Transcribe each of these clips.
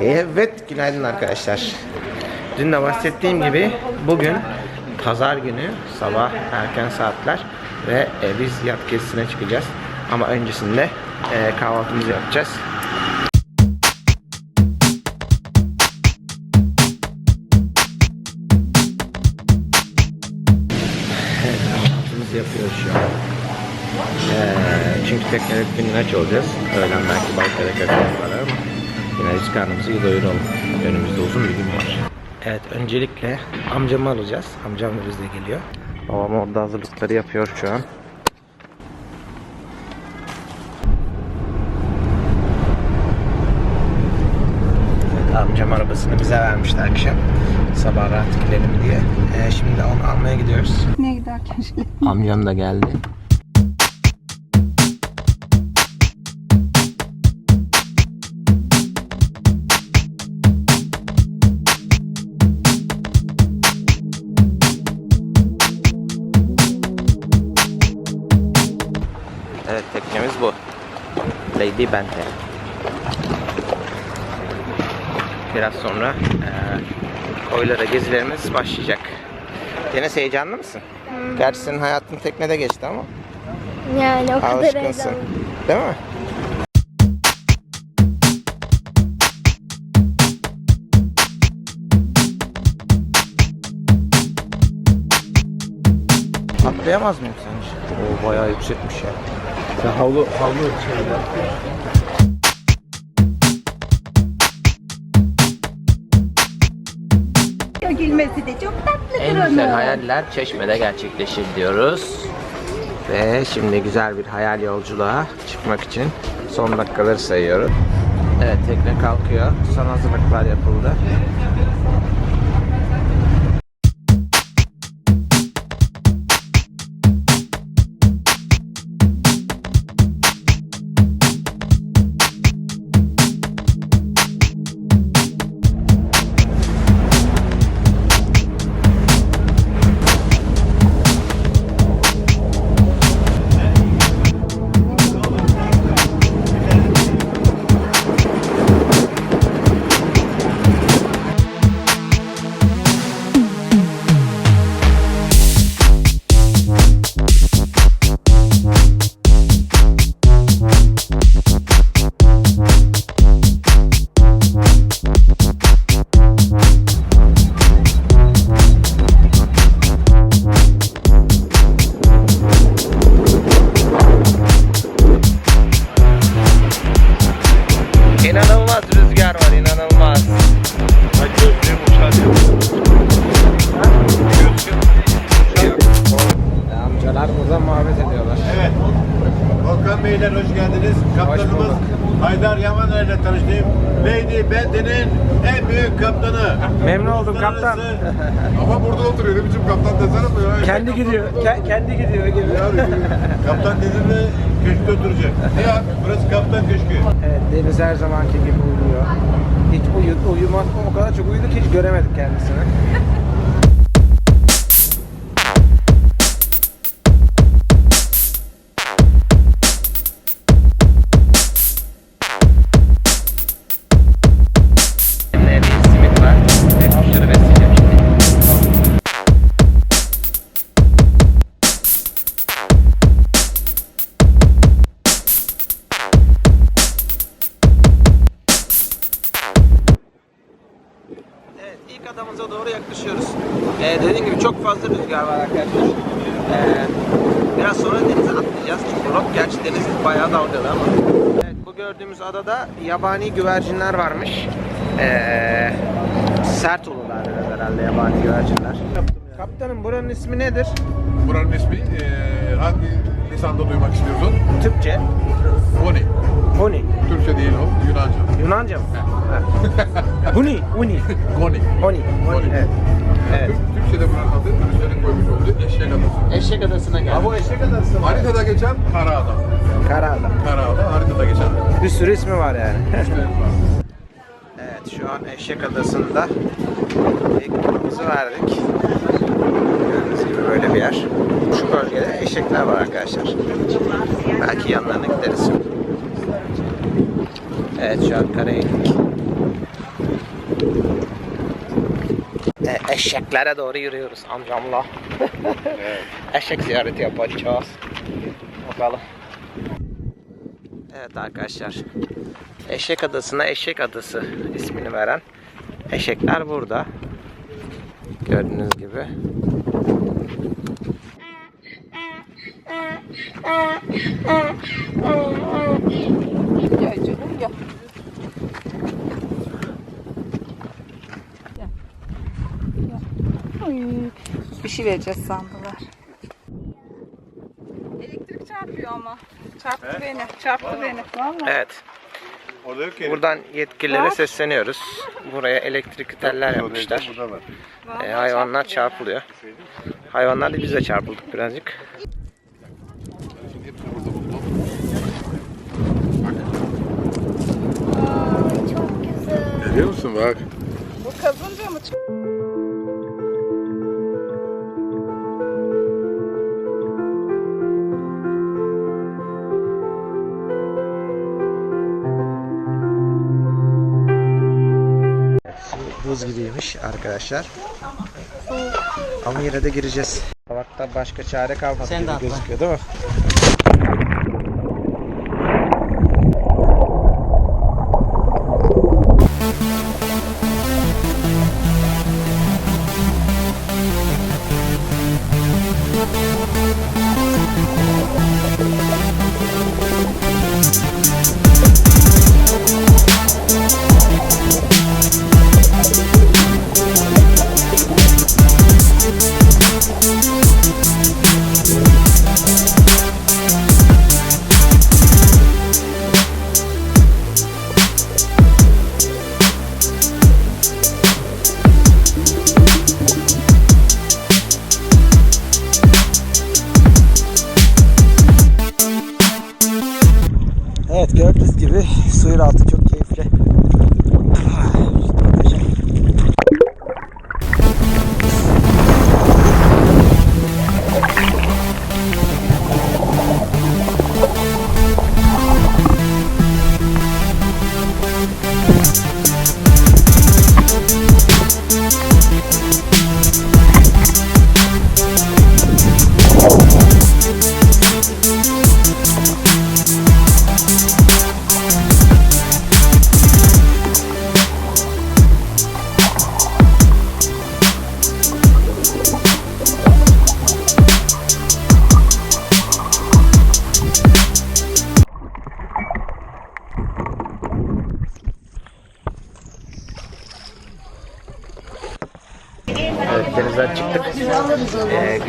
Evet, günaydın arkadaşlar. Dün de bahsettiğim gibi bugün pazar günü sabah erken saatler ve e, biz yat gezisine çıkacağız. Ama öncesinde e, kahvaltımızı yapacağız. Evet, kahvaltımızı yapıyoruz şu an. Ee, çünkü bir gün aç olacağız. Öğlen belki balıklara kaçırmak var ama yine biz karnımızı iyi doyuralım. Önümüzde uzun bir gün var. Evet öncelikle amcamı alacağız. Amcam da bizle geliyor. Babam orada hazırlıkları yapıyor şu an. Amcam arabasını bize vermişti akşam. Sabah rahat gidelim diye. Ee, şimdi onu almaya gidiyoruz. Ne giderken şey. Amcam da geldi. Lady Bente. Biraz sonra eee koylara gezilerimiz başlayacak. Deniz heyecanlı mısın? Gerçi senin hayatın teknede geçti ama Yani o kadar alışkınsın. heyecanlı. Değil mi? Atlayamaz mıyım sence? Oo bayağı yüksekmiş ya. Ya havlu havlu şeyler. Gülmesi de çok tatlıdır En onun. güzel hayaller Çeşme'de gerçekleşir diyoruz. Ve şimdi güzel bir hayal yolculuğa çıkmak için son dakikaları sayıyorum. Evet tekne kalkıyor. Son hazırlıklar yapıldı. Kendi gidiyor. ke- kendi gidiyor gibi. Kaptan dediğinde köşkte oturacak. Ne ya? Burası kaptan köşkü. Evet Deniz her zamanki gibi uyuyor. Hiç uyu, uyumaz o kadar çok uyudu ki hiç göremedik kendisini. Fazla rüzgar var arkadaşlar. Ee, biraz sonra denize atlayacağız. Çünkü rot gerçi deniz bayağı dalgalı ama. Evet, bu gördüğümüz adada yabani güvercinler varmış. Ee, sert ulular biraz herhalde yabani güvercinler. Kaptanım buranın ismi nedir? Buranın ismi eee, hangi lisanda duymak istiyorsun? Türkçe. Yunanca. Mı? Ha. Huni. Huni. Goni. Huni. Huni. Evet. Evet. Türk- Türkçe'de buranın adı turistlerin koymuş olduğu eşek adası. Eşek adasına geldik. Ha bu eşek adası Haritada geçen Karaada. Karaada. Karaada haritada geçen. Bir sürü ismi var yani. Evet şu an Eşek Adası'nda ilk turumuzu verdik. Gördüğünüz gibi böyle bir yer. Şu bölgede eşekler var arkadaşlar. Belki yanlarına gideriz. Evet şu an karayı e, eşeklere doğru yürüyoruz amcamla. evet. Eşek ziyareti yapacağız. Bakalım. Evet arkadaşlar. Eşek Adası'na Eşek Adası ismini veren eşekler burada. Gördüğünüz gibi. şey vereceğiz sandılar. Elektrik çarpıyor ama. Çarptı beni. Çarptı beni. Vallahi. Evet. Orada yok ki. Buradan yetkililere sesleniyoruz. Buraya elektrik teller yapmışlar. Burada var. E, hayvanlar çarpılıyor. Hayvanlar da biz de çarpıldık birazcık. Görüyor musun bak. Bu kazınca mı? Gibiymiş arkadaşlar. Ama yine de gireceğiz. Havakta başka çare kalmadı Sen de gibi atla. gözüküyor değil mi? Evet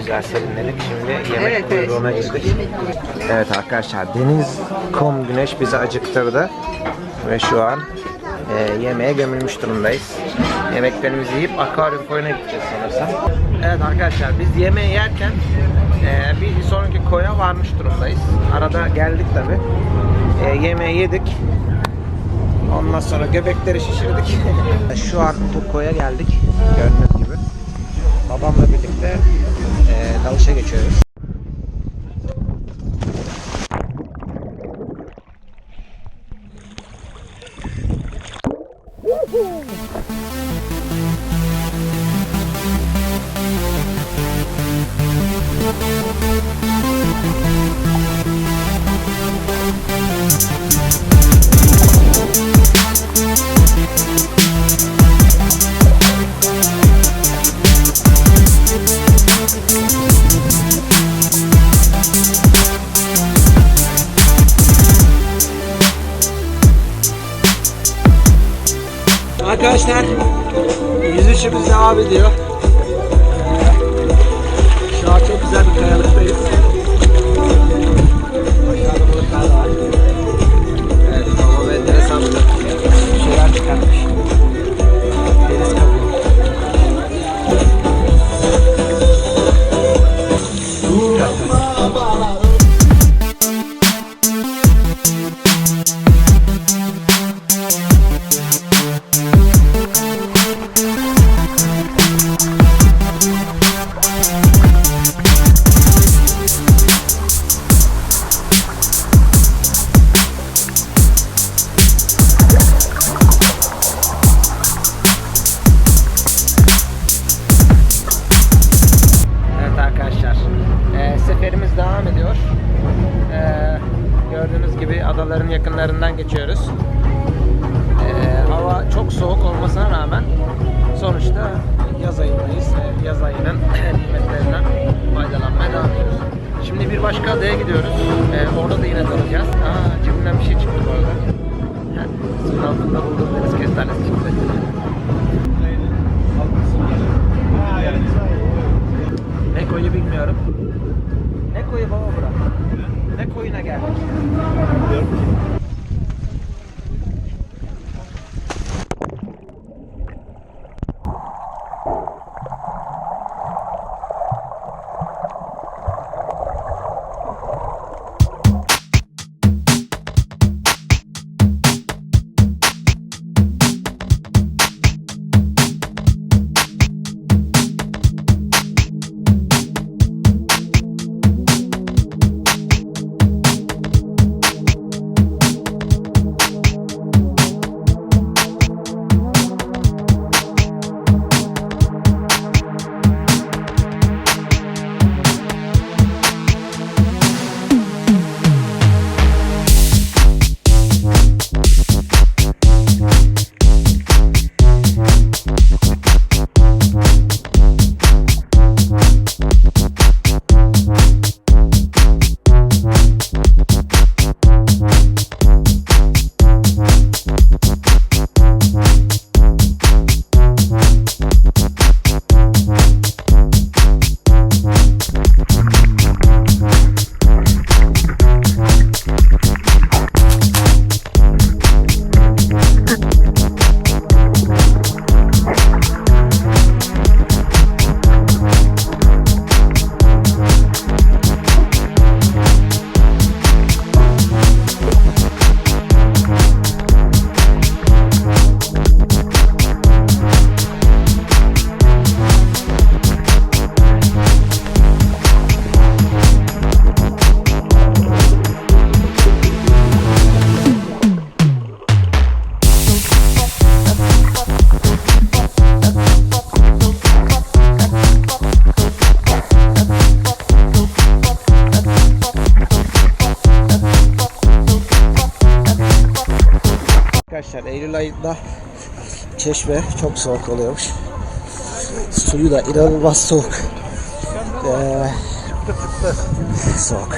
güzel serinledik. Şimdi yemek Evet, evet. kuyruğuna girdik. Evet arkadaşlar deniz, kum, güneş bizi acıktırdı. Ve şu an e, yemeğe gömülmüş durumdayız. Yemeklerimizi yiyip akvaryum koyuna gideceğiz sanırsam. Evet arkadaşlar biz yemeği yerken e, bir sonraki koya varmış durumdayız. Arada geldik tabi. E, yemeği yedik. Ondan sonra göbekleri şişirdik. Şu an bu koya geldik. Gördüğünüz gibi. Babamla birlikte dalışa geçiyoruz. Yüzüşümüz devam ediyor. Şu an çok güzel bir kayalıktayız. biraz daha nimetlerinden faydalanmaya devam ediyoruz. Şimdi bir başka adaya gidiyoruz. Ee, orada da yine dalacağız. Aa cebimden bir şey çıktı bu arada. Suyun altında bulduğum deniz kestanesi çıktı. Ne koyu bilmiyorum. Ne koyu baba bura? Ne koyuna geldik? Arkadaşlar Eylül ayında çeşme çok soğuk oluyormuş. Suyu da inanılmaz soğuk. Ee, soğuk.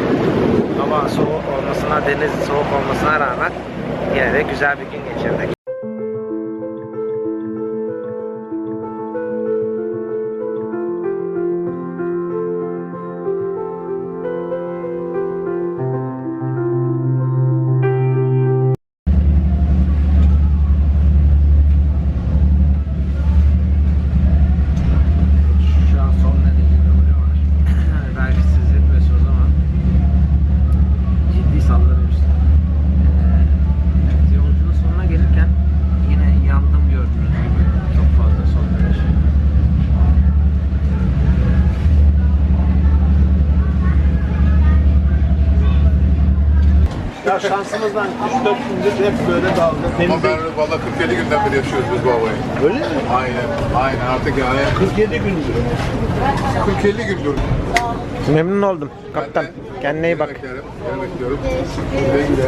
deniz soğuk olmasına rağmen yine de güzel bir gün geçirdik. Şansımızdan 3-4 gündür hep böyle dalga. Ama ben valla 47 günden beri yaşıyoruz biz bu havayı. öyle mi? Aynen. Aynen artık yani 47 gündür. 40-50 gündür. Memnun oldum kaptan. Kendine iyi bak. Beklerim. Bekliyorum. Güle güle.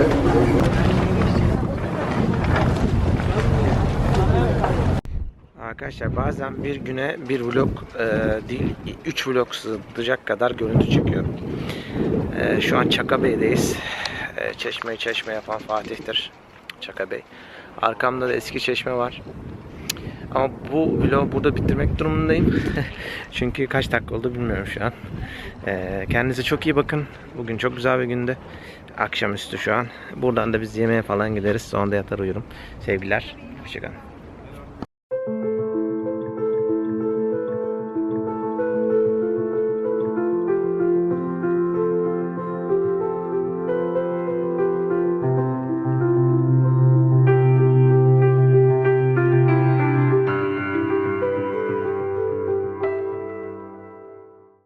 Arkadaşlar bazen bir güne bir vlog e, değil, üç vlog sığdıracak kadar görüntü çekiyorum. E, şu an Çaka Bey'deyiz. E, çeşmeyi çeşme yapan Fatih'tir. Çaka Bey. Arkamda da eski çeşme var. Ama bu vlogu burada bitirmek durumundayım. Çünkü kaç dakika oldu bilmiyorum şu an. E, kendinize çok iyi bakın. Bugün çok güzel bir gündü. Akşamüstü şu an. Buradan da biz yemeğe falan gideriz. Sonra da yatar uyurum. Sevgiler. Hoşçakalın.